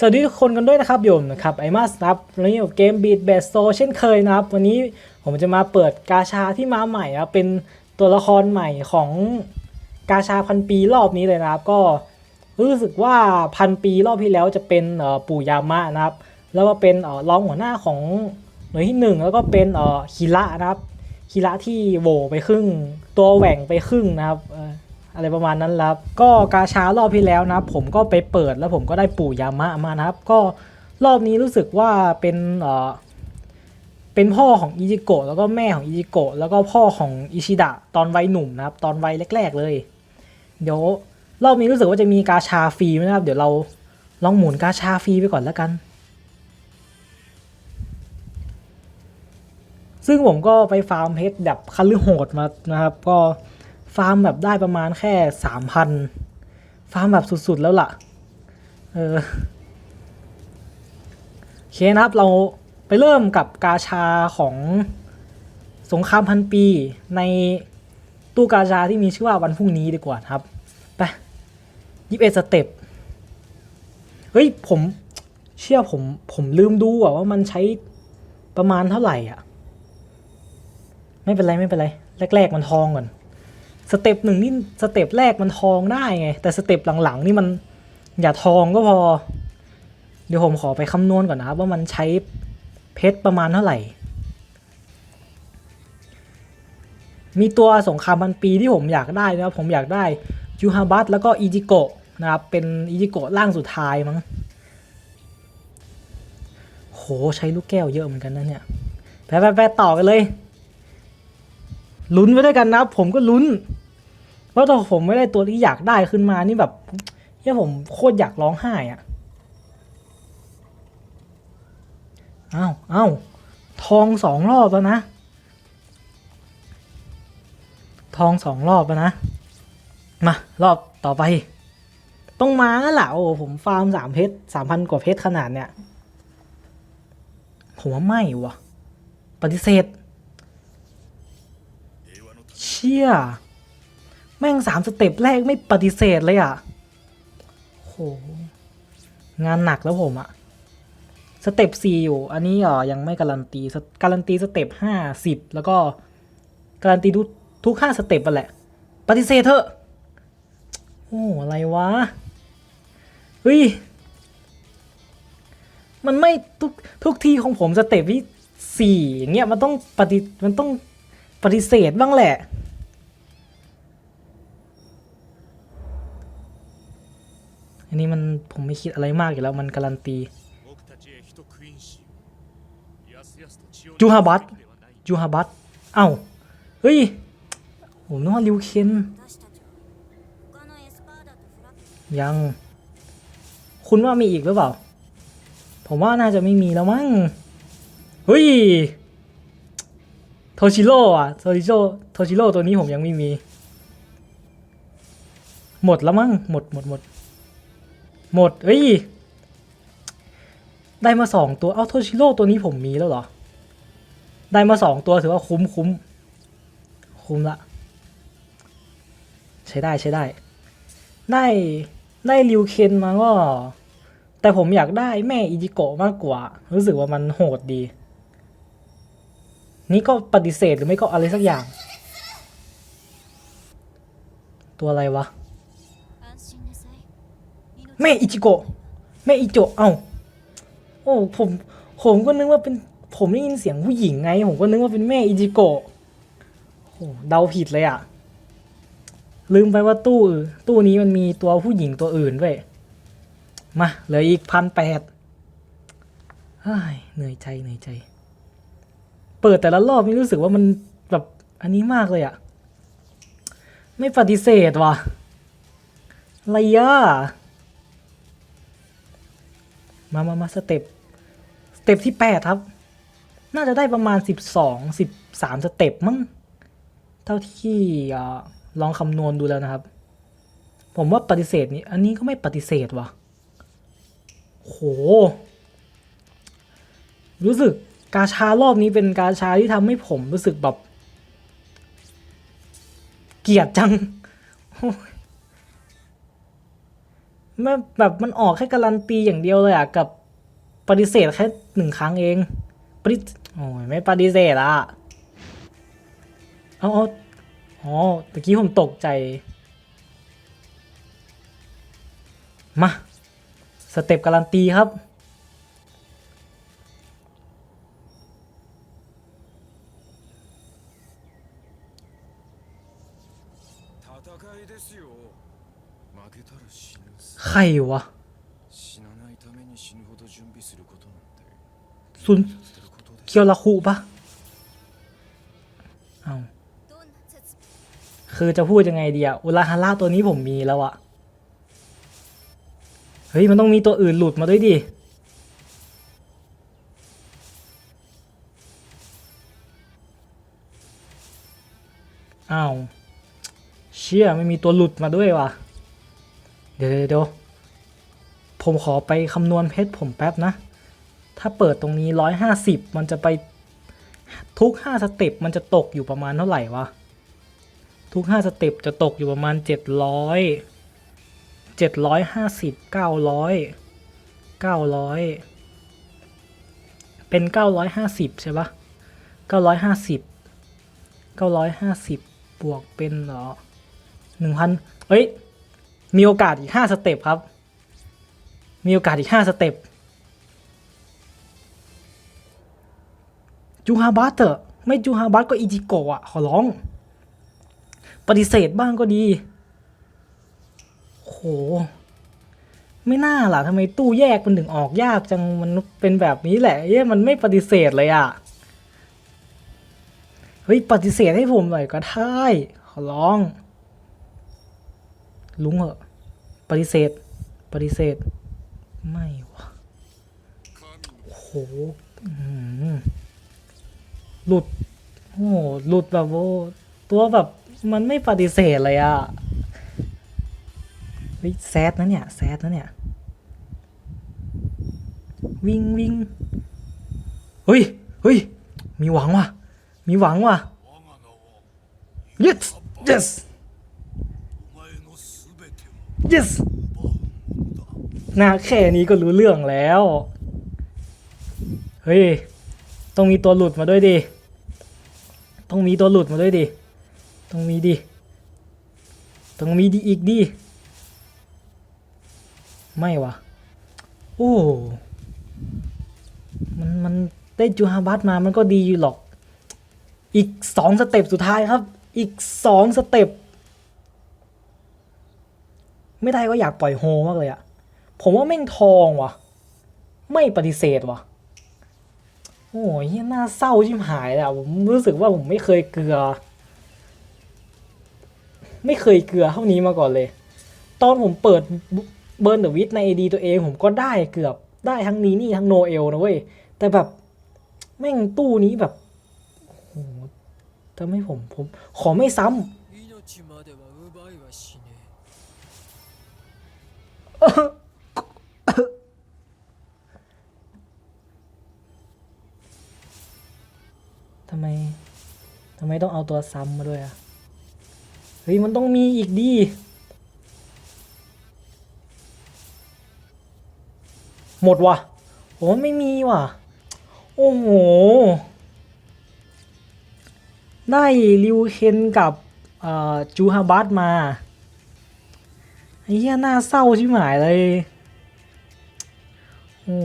สวัสดีทุกคนกันด้วยนะครับโยมนะครับไอมาสนะครับวันนี้เกมบีดเบสโซเช่นเคยนะครับ วันนี้ผมจะมาเปิดกาชาที่มาใหม่นะครับเป็นตัวละครใหม่ของกาชาพันปีรอบนี้เลยนะครับ ก็รู้สึกว่าพันปีรอบที่แล้วจะเป็นปู่ยามะนะครับ แล้วก็เป็นรองหัวหน้าของหน่วยที่หนึ่งแล้วก็เป็นเอ่อฮิระนะครับฮิระที่โหวไปครึ่ง ตัวแหว่งไปครึ่งนะครับ อะไรประมาณนั้นครับ ก็กาชารอบที่แล้วนะผมก็ไปเปิดแล้วผมก็ได้ปู่ยามะมานะครับ ก็รอบนี้รู้สึกว่าเป็นเอ่อเป็นพ่อของอิจิโกะแล้วก็แม่ของอิจิโกะแล้วก็พ่อของอิชิดะตอนวัยหนุ่มนะครับ ตอนวัยแรก ๆ เลย เดี๋ยวรอบนี้รู้สึกว่าจะมีกาชาฟรีนะครับ เดี๋ยวเราลองหมุนกาชาฟรีไปก่อนแล้วกัน ซึ่งผมก็ไปฟาร์มเพชรแบบคันลือโหดมานะครับ ก็ ฟาร์มแบบได้ประมาณแค่สามพันฟาร์มแบบสุดๆแล้วล่ะ เออโอเคนะครับเราไปเริ่มกับกาชาของสงครามพันปีในตู้กาชาที่มีชื่อว่าวันพรุ่งนี้ดีกว่าครับ ไปยี่สิบเอ็ดสเต็ป เฮ้ย ผมเชื่อผม ผมลืมดูอะว่ามันใช้ประมาณเท่าไหร่อะ ไม่เป็นไร ไม่เป็นไร แรก ๆ มันทองก่อน สเต็ปหนึ่งนี่สเต็ปแรกมันทองได้ไง แต่สเต็ปหลังๆนี่มันอย่าทองก็พอ เดี๋ยวผมขอไปคำนวณก่อนนะครับ ว่ามันใช้เพชรประมาณเท่าไหร่ มีตัวสงครามพันปีที่ผมอยากได้นะครับ ผมอยากได้ยูฮาบัตแล้วก็อิจิโกะนะครับ เป็นอิจิโกะร่างสุดท้ายมั้งโหใช้ลูกแก้วเยอะเหมือนกันนะเนี่ยไปไปไปต่อกันเลย ลุ้นไปด้วยกันนะ ผมก็ลุ้น เพราะถ้าผมไม่ได้ตัวที่อยากได้ขึ้นมานี่แบบเฮ้ยผมโคตรอยากร้องไห้อะอ้าวอ้าวทองสองรอบแล้วนะ ทองสองรอบแล้วนะ มารอบต่อไป ต้องมาแล้วล่ะโอ้ผมฟาร์มสามเพชรสามพันกว่าเพชรขนาดเนี้ยผมว่าไม่วะปฏิเสธ เชี่ย แม่งสามสเต็ปแรกไม่ปฏิเสธเลยอะโห งานหนักแล้วผมอะสเต็ปสี่อยู่ อันนี้อ่อยังไม่การันตี การันตีสเต็ปห้าสิบแล้วก็ การันตีทุกทุกห้าสเต็ปไปแหละ ปฏิเสธเถอะ โอ้อะไรวะ เฮ้ย มันไม่ทุกทุกทีของผมสเต็ปที่สี่อย่างเงี้ยมันต้องปฏิมันต้อง ปฏิเสธบ้างแหละ อันนี้มันผมไม่คิดอะไรมากอยู่แล้วมันการันตี จูฮาบัตจูฮาบัตเอ้า เฮ้ย ผมนึกว่าลิวเคนยัง คุณว่ามีอีกหรือเปล่า ผมว่าน่าจะไม่มีแล้วมั้ง เฮ้ย โทชิโร่อะโทชิโร่โทชิโร่ตัวนี้ผมยังไม่มี หมดแล้วมั้งหมดหมดหมดหมดเอ้ยได้มาสองตัว เอ้าโทชิโร่ตัวนี้ผมมีแล้วเหรอ ได้มาสองตัวถือว่าคุ้มคุ้มคุ้มละ ใช้ได้ใช้ได้ ได้ได้ริวเคนมาก็ แต่ผมอยากได้แม่อิจิโกะมากกว่า รู้สึกว่ามันโหดดี นี่ก็ปฏิเสธหรือไม่ก็อะไรสักอย่าง ตัวอะไรวะแม่อิจิโกะแม่อิโจเอ้าโอ้ผมผมก็นึกว่าเป็นผมได้ยินเสียงผู้หญิงไง ผมก็นึกว่าเป็นแม่อิจิโกะโอ้เดาผิดเลยอะะลืมไปว่าตู้ ตู้นี้มันมีตัวผู้หญิงตัวอื่นด้วย มาเหลืออีกพันแปดเหนื่อยใจเหนื่อยใจ เปิดแต่ละรอบนี่รู้สึกว่ามันแบบอันนี้มากเลยอะไม่ปฏิเสธว่ะอะไรอะมามามาสเต็ปสเต็ปที่แปดครับ น่าจะได้ประมาณสิบสองสิบสามสเต็ปมั้งเท่าที่ลองคำนวณดูแล้วนะครับ ผมว่าปฏิเสธนี่อันนี้ก็ไม่ปฏิเสธว่ะโห รู้สึก กาชารอบนี้เป็นกาชาที่ทำให้ผมรู้สึกแบบ เกลียดจังไม่แบบมันออกแค่การันตีอย่างเดียวเลยอะกับปฏิเสธแค่หนึ่งครั้งเองปฏิโอ้ยไม่ปฏิเสธอะเอาเอาอ๋อตะกี้ผมตกใจ มา สเต็ปการันตีครับ ใครวะซุนเคียวราคุปะเอาคือจะพูดยังไงดีอะอุลาฮาร่าตัวนี้ผมมีแล้วอะเฮ้ย มันต้องมีตัวอื่นหลุดมาด้วยดิอ้าว เชี่ยไม่มีตัวหลุดมาด้วยว่ะ เดี๋ยวเดี๋ยวผมขอไปคำนวณเพชรผมแป๊บนะ ถ้าเปิดตรงนี้ร้อยห้าสิบมันจะไปทุกห้าสเต็ปมันจะตกอยู่ประมาณเท่าไหร่วะ ทุกห้าสเต็ปจะตกอยู่ประมาณเจ็ดร้อยเจ็ดร้อยห้าสิบเก้าร้อยเก้าร้อยเป็นเก้าร้อยห้าสิบใช่ปะเก้าร้อยห้าสิบเก้าร้อยห้าสิบบวกเป็นเหรอหนึ่งพันเอ้ย มีโอกาสอีกห้าสเต็ปครับ มีโอกาสอีกห้าสเต็ปจูฮาบัตเถอะ ไม่จูฮาบัตก็อิจิโกะอะ ขอร้อง ปฏิเสธบ้างก็ดี โห ไม่น่าล่ะทำไมตู้แยกมันถึงออกยากจัง มันเป็นแบบนี้แหละเย้ยมันไม่ปฏิเสธเลยอะ เฮ้ย ปฏิเสธให้ผมหน่อยก็ได้ ขอร้อง ลุงเหอะปฏิเสธ ปฏิเสธ ไม่วะโอ้โหหลุดโอ้โหหลุดแบบโอ้ตัวแบบมันไม่ปฏิเสธเลยอะเฮ้ยแซดนะเนี่ยแซดนะเนี่ย วิ่งวิ่งเฮ้ยเฮ้ยมีหวังว่ะมีหวังว่ะ yes yes yes นาแค่นี้ก็รู้เรื่องแล้ว เฮ้ย ต้องมีตัวหลุดมาด้วยดิ ต้องมีตัวหลุดมาด้วยดิ ต้องมีดิ ต้องมีดีอีกดิ ไม่วะโอ้มันมันได้จูฮาบัตมามันก็ดีอยู่หรอก อีกสองสเต็ปสุดท้ายครับ อีกสองสเต็ป ไม่ได้ก็อยากปล่อยโฮมากเลยอะผมว่าแม่งทองว่ะ ไม่ปฏิเสธว่ะ โอ้ยน่าเศร้าชิมหายเลยอะผมรู้สึกว่าผมไม่เคยเกลือ ไม่เคยเกลือเท่านี้มาก่อนเลย ตอนผมเปิดเบิร์นเดอะวิทในไอดีตัวเองผมก็ได้เกือบได้ทั้งนี้นี่ทั้งโนเอลนะเว้ย แต่แบบ แม่งตู้นี้แบบโอ้โหทำให้ผมผม ขอไม่ซ้ำ ทำไมทำไมต้องเอาตัวซ้ำมาด้วยอะเฮ้ย มันต้องมีอีกดิหมดว่ะผมว่าไม่มีว่ะ โอ้โห ได้ริวเคนกับจูฮาบัตมา ไอ้เหี้ยน่าเศร้าชิบหายเลย โอ้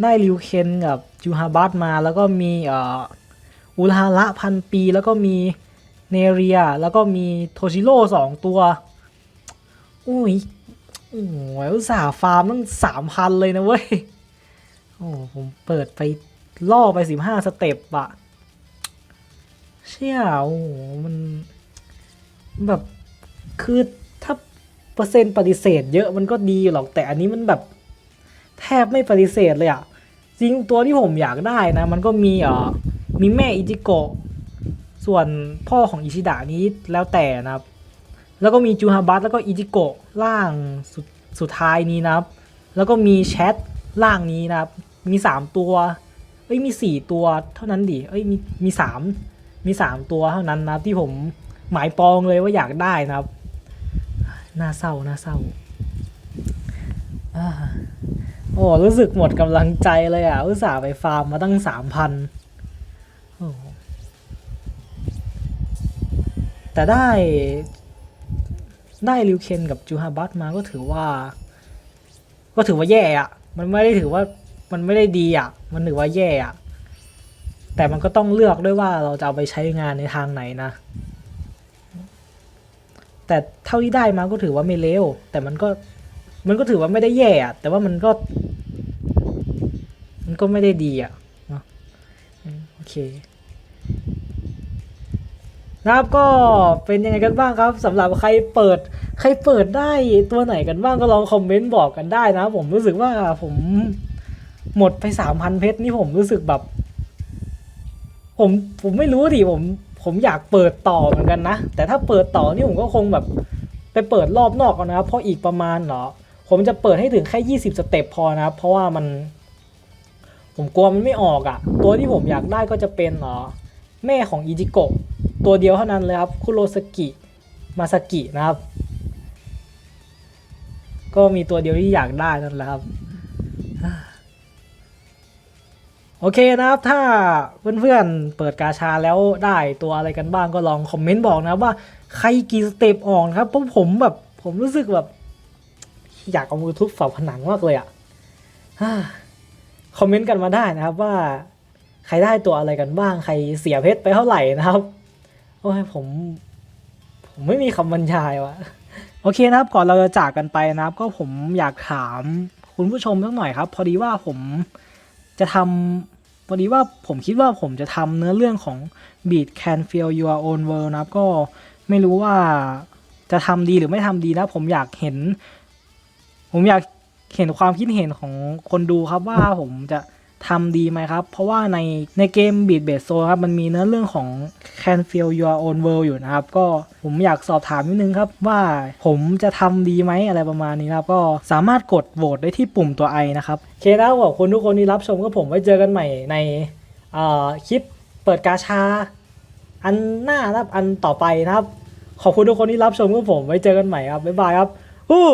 ได้ริวเคนกับจูฮาบัตมาแล้วก็มีเอ่ออุลาระพันปีแล้วก็มีเนเรีย แล้วก็มีโทชิโร่สองตัวโอ้ยโอ้โหอุตส่าห์ฟาร์มตั้งสามพันเลยนะเว้ย โอ้ผมเปิดไปล่อไปสิบห้าสเต็ปอะเชี่ยโอ้มันแบบคือ เปอร์เซ็นต์ปฏิเสธ เยอะมันก็ดีหรอกแต่อันนี้มันแบบแทบไม่ปฏิเสธเลยอะจริงตัวที่ผมอยากได้นะ มันก็มีเอ่อมีแม่อิจิโกะส่วนพ่อของอิชิดะนี้แล้วแต่นะครับ แล้วก็มีจูฮาบัตแล้วก็อิจิโกะล่างสุดสุดท้ายนี้นะครับ แล้วก็มีแชทล่างนี้นะครับ มีสามตัวเอ้ยมีสี่ตัวเท่านั้นดิเอ้ยมีมีสามมีสามตัวเท่านั้นนะที่ผมหมายปองเลยว่าอยากได้นะครับ น่าเศร้าน่าเศร้าอ่าโอ้รู้สึกหมดกำลังใจเลยอะ อุตส่าห์ไปฟาร์มมาตั้งสามพันแต่ได้ได้ริวเคนกับจูฮาบัตมาก็ถือว่า ก็ถือว่าแย่อะ มันไม่ได้ถือว่ามันไม่ได้ดีอะ มันถือว่าแย่อะแต่มันก็ต้องเลือกด้วยว่าเราจะเอาไปใช้งานในทางไหนนะ แต่เท่าที่ได้มาก็ถือว่าไม่เลวแต่มันก็มันก็ถือว่าไม่ได้แย่อะแต่ว่ามันก็ มันก็ไม่ได้ดีอะเนาะโอเคนะครับก็เป็นยังไงกันบ้างครับสำหรับใครเปิด ใครเปิดได้ตัวไหนกันบ้างก็ลองคอมเมนต์บอกกันได้นะ ผมรู้สึกว่าผมหมดไปสามพันเพชรนี่ผมรู้สึกแบบ ผมผมไม่รู้ดิผม ผมอยากเปิดต่อเหมือนกันนะ แต่ถ้าเปิดต่อนี่ผมก็คงแบบไปเปิดรอบนอกเอานะครับเพราะอีกประมาณเหรอ ผมจะเปิดให้ถึงแค่ยี่สิบสเต็ปพอนะครับ เพราะว่ามัน ผมกลัวมันไม่ออกอะ่ะ ตัวที่ผมอยากได้ก็จะเป็นเหรอ แม่ของอิจิโกะตัวเดียวเท่านั้นเลยครับ คุโรสกิมาสกินะครับ ก็มีตัวเดียวที่อยากได้นั่นแหละครับ โอเคนะครับ ถ้าเพื่อนๆเปิดกาชาแล้วได้ตัวอะไรกันบ้างก็ลองคอมเมนต์บอกนะว่าใครกี่สเต็ปออกนะครับเพราะผมแบบผมรู้สึกแบบ อยากเอามือทุบฝาผนังมากเลยอะ่ะฮ่าคอมเมนต์กันมาได้นะครับว่า ใครได้ตัวอะไรกันบ้าง ใครเสียเพชรไปเท่าไหร่นะครับโอ้ยผม ผมไม่มีคำบรรยายวะโอเคนะครับ ก่อนเราจะจากกันไปนะครับ ก็ผมอยากถามคุณผู้ชมสักหน่อยครับ พอดีว่าผม จะทำพอดีว่าผมคิดว่าผมจะทำเนื้อเรื่องของ Beat Can Feel Your Own World นะครับ ก็ไม่รู้ว่าจะทำดีหรือไม่ทำดีนะ ผมอยากเห็น ผมอยากเห็นความคิดเห็นของคนดูครับว่าผมจะทำดีไหมครับ เพราะว่าในในเกม Beat b a s e Soul ครับ มันมีเนื้อเรื่องของ Can Feel Your Own World อยู่นะครับ ก็ผมอยากสอบถามนิดนึงครับว่าผมจะทำดีไหมอะไรประมาณนี้นะครับ ก็สามารถกดโหวตได้ที่ปุ่มตัว i นะครับโอเคนะขอบคุณทุกคนที่รับชมก็ผมไว้เจอกันใหม่ในคลิปเปิดกาชา อันหน้านะครับอันต่อไปนะครับ ขอบคุณทุกคนที่รับชมก็ผมไว้เจอกันใหม่ครับบ๊ายบายครับอู้